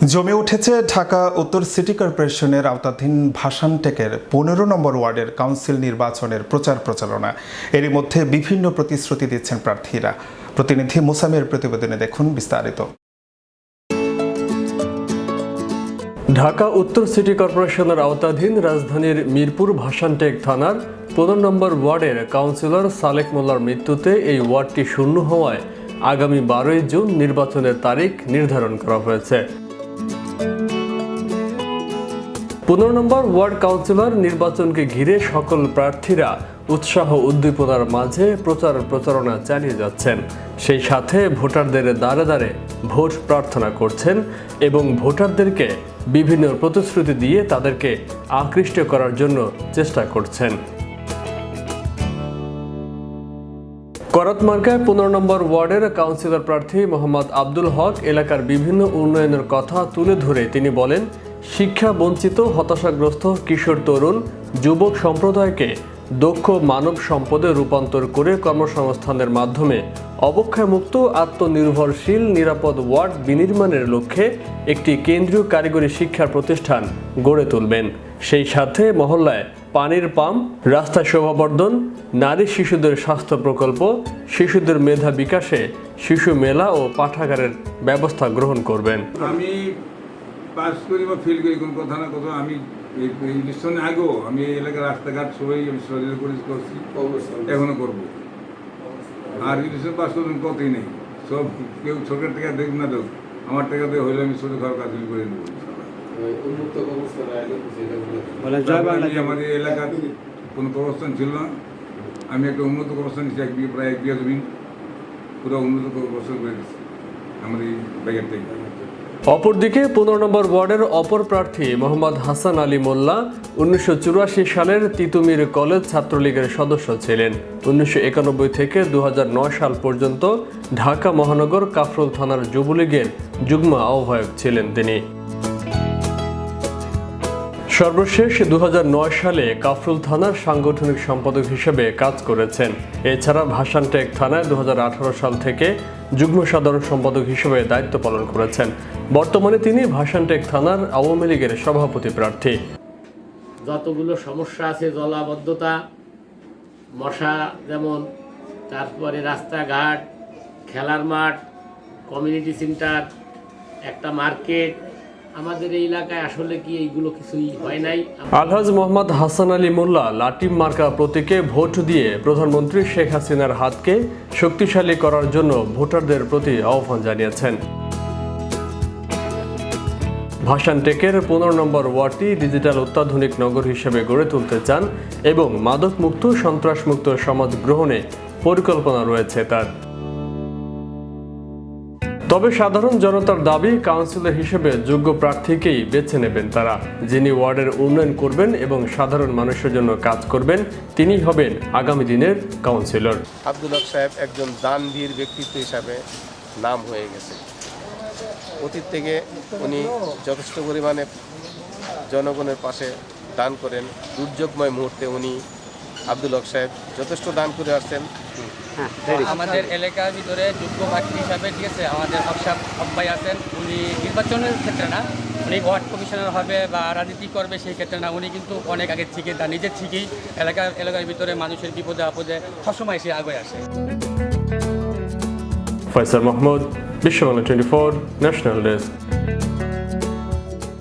জমে উঠেছে ঢাকা উত্তর সিটি কর্পোরেশনের আওতাধীন ভাসানটেকের পনেরো নম্বর ওয়ার্ডের কাউন্সিল নির্বাচনের প্রচার প্রচারণা। এরই মধ্যে বিভিন্ন প্রতিশ্রুতি দিচ্ছেন প্রার্থীরা। প্রতিনিধি মুসামের প্রতিবেদনে দেখুন বিস্তারিত। ঢাকা উত্তর সিটি কর্পোরেশনের আওতাধীন রাজধানীর মিরপুর ভাসানটেক থানার পনেরো নম্বর ওয়ার্ডের কাউন্সিলর সালেক মোল্লার মৃত্যুতে এই ওয়ার্ডটি শূন্য হওয়ায় আগামী বারোই জুন নির্বাচনের তারিখ নির্ধারণ করা হয়েছে। পনেরো নম্বর ওয়ার্ড কাউন্সিলর নির্বাচনকে ঘিরে সকল প্রার্থীরা উৎসাহ উদ্দীপনার মাঝে প্রচার প্রচারণা চালিয়ে যাচ্ছেন। সেই সাথে ভোটারদের দ্বারে দ্বারে ভোট প্রার্থনা করছেন এবং ভোটারদেরকে বিভিন্ন প্রতিশ্রুতি দিয়ে তাদেরকে আকৃষ্ট করার জন্য চেষ্টা করছেন। করতমার্কায় পনেরো নম্বর ওয়ার্ডের কাউন্সিলর প্রার্থী মোহাম্মদ আব্দুল হক এলাকার বিভিন্ন উন্নয়নের কথা তুলে ধরে তিনি বলেন শিক্ষা বঞ্চিত, হতাশাগ্রস্ত কিশোর তরুণ যুবক সম্প্রদায়কে দক্ষ মানব সম্পদে রূপান্তর করে কর্মসংস্থানের মাধ্যমে অবক্ষয়মুক্ত, আত্মনির্ভরশীল, নিরাপদ ওয়ার্ড বিনির্মাণের লক্ষ্যে একটি কেন্দ্রীয় কারিগরি শিক্ষা প্রতিষ্ঠান গড়ে তুলবেন। সেই সাথে মহল্লায় পানির পাম্প রাস্তা শোভাবর্ধন, নারী শিশুদের স্বাস্থ্য প্রকল্প, শিশুদের মেধা বিকাশে শিশু মেলা ও পাঠাগারের ব্যবস্থা গ্রহণ করবেন। আমি পাস করি বা ফেল করি কোনো কথা না কথা আমি এই ইলেকশনে আগেও আমি এই এলাকার রাস্তাঘাট সবাই আমি সহযোগিতা করে করছি এখনও করব। আর ইলেকশন পাস করার কথাই নেই। সব কেউ সরকার টাকা দেখ না দেখ আমার টাকা দিয়ে হইলে আমি শুধু খাওয়ার কাজ করে নেব। আমাদের এলাকার কোনো কবরস্থান ছিল না। আমি একটা উন্নত কবরস্থান নিচ্ছি এক বিঘা প্রায় এক বিঘা জমি। পুরো উন্নত কবরস্থান করে দিচ্ছি আমাদের এই ব্যাগের থেকে। অপরদিকে পনেরো নম্বর ওয়ার্ডের অপর প্রার্থী মোহাম্মদ হাসান আলী মোল্লা উনিশশো চুরাশি সালের তিতুমির কলেজ ছাত্রলীগের সদস্য ছিলেন। উনিশশো একানব্বই থেকে দু সাল পর্যন্ত ঢাকা মহানগর কাফরুল থানার যুবলীগের যুগ্ম আহ্বায়ক ছিলেন তিনি। সর্বশেষ দু হাজার নয় সালে কাফরুল থানার সাংগঠনিক সম্পাদক হিসেবে কাজ করেছেন। এছাড়া ভাসানটেক থানায় দু হাজার আঠারো সাল থেকে যুগ্ম সাধারণ সম্পাদক হিসেবে দায়িত্ব পালন করেছেন। বর্তমানে তিনি ভাষানটেক থানার আওয়ামী লীগের সভাপতি প্রার্থী। যতগুলো সমস্যা আছে, জলাবদ্ধতা, মশা যেমন, তারপরে রাস্তাঘাট, খেলার মাঠ কমিউনিটি সেন্টার একটা মার্কেট আমাদের এলাকায় আসলে কি এইগুলো কিছুই হয় নাই? আলহাজ মোহাম্মদ হাসান আলী মোল্লা লাটিম মার্কা প্রতীকে ভোট দিয়ে প্রধানমন্ত্রী শেখ হাসিনার হাতকে শক্তিশালী করার জন্য ভোটারদের প্রতি আহ্বান জানিয়েছেন। ভাসান টেকের পনেরো নম্বর ওয়ার্ডটি ডিজিটাল অত্যাধুনিক নগর হিসেবে গড়ে তুলতে চান এবং মাদকমুক্ত, সন্ত্রাসমুক্ত সমাজ গ্রহণে পরিকল্পনা রয়েছে তার। তবে সাধারণ জনতার দাবি, কাউন্সিলর হিসেবে যোগ্য প্রার্থীকেই বেছে নেবেন তারা। যিনি ওয়ার্ডের উন্নয়ন করবেন এবং সাধারণ মানুষের জন্য কাজ করবেন তিনি হবেন আগামী দিনের কাউন্সিলর। আব্দুল হক সাহেব একজন দানবীর ব্যক্তিত্ব হিসাবে নাম হয়ে গেছে। অতীত থেকে উনি যথেষ্ট পরিমাণে জনগণের পাশে দান করেন। দুর্যোগময় মুহূর্তে উনি আব্দুল হক সাহেব যথেষ্ট দান করে আসছেন। আমাদের এলাকার ভিতরে যোগ্য প্রার্থী হিসাবে ঠিক আছে আমাদের হকসাব হব্বাই আছেন উনি নির্বাচনের ক্ষেত্রে না উনি ওয়ার্ড কমিশনার হবে বা রাজনীতি করবে সেই ক্ষেত্রে না উনি কিন্তু অনেক আগে থেকে তার নিজের থেকেই এলাকার এলাকার ভিতরে মানুষের বিপদে আপদে সবসময় সে আগে আসে। Faisal Mahmud Bishwabangla twenty four national desk